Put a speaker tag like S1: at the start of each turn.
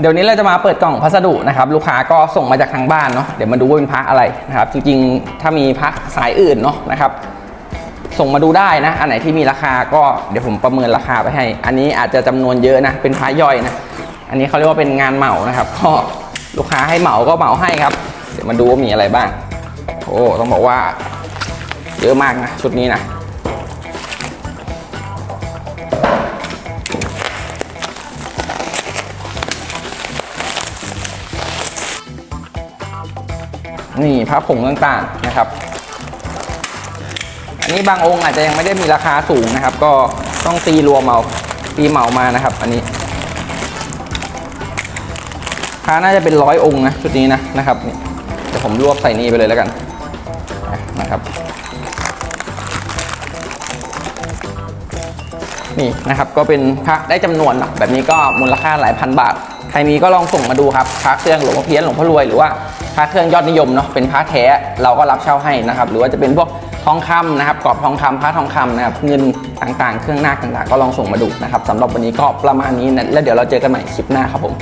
S1: เดี๋ยวนี้เราจะมาเปิดกล่องพัสดุนะครับลูกค้าก็ส่งมาจากทางบ้านเนาะเดี๋ยวมาดูว่าเป็นพระอะไรนะครับจริงๆ ถ้ามีพระสายอื่นเนาะนะครับส่งมาดูได้นะ อันไหนที่มีราคาก็เดี๋ยวผมประเมินราคาไปให้ อันนี้อาจจะจำนวนเยอะนะ เป็นพระย่อยนะ อันนี้เขาเรียกว่าเป็นงานเหมานะครับก็ลูกค้าให้เหมาก็เหมาให้ครับ เดี๋ยวมาดูว่ามีอะไรบ้าง โอ้ต้องบอกว่า เยอะมากนะชุดนี้นะ นี่ผ้าผงต่างๆนะครับ อันนี้บางองค์อาจจะยังไม่ได้มีราคาสูงนะครับ ก็ต้องตีรวมเอาตีเหมามานะครับ อันนี้ค้าน่าจะเป็นร้อยองค์นะชุดนี้นะนะครับเดี๋ยวผมรวบใส่นี่ไปเลยแล้วกันนะครับ นี่นะครับก็เป็นพระได้จำนวนเนาะแบบนี้ก็มูลค่าหลายพันบาท ใครมีก็ลองส่งมาดูครับพระเครื่องหลวงพ่อเพี้ยนหลวงพ่อรวยหรือว่าพระเครื่องยอดนิยมเนาะเป็นพระแท้เราก็รับเช่าให้นะครับหรือว่าจะเป็นพวกทองคำนะครับกรอบทองคำพระทองคำนะครับเงินต่างๆ เครื่องหน้าต่างๆ ก็ลองส่งมาดูนะครับสำหรับวันนี้ก็ประมาณนี้นะแล้วเดี๋ยวเราเจอกันใหม่คลิปหน้าครับผม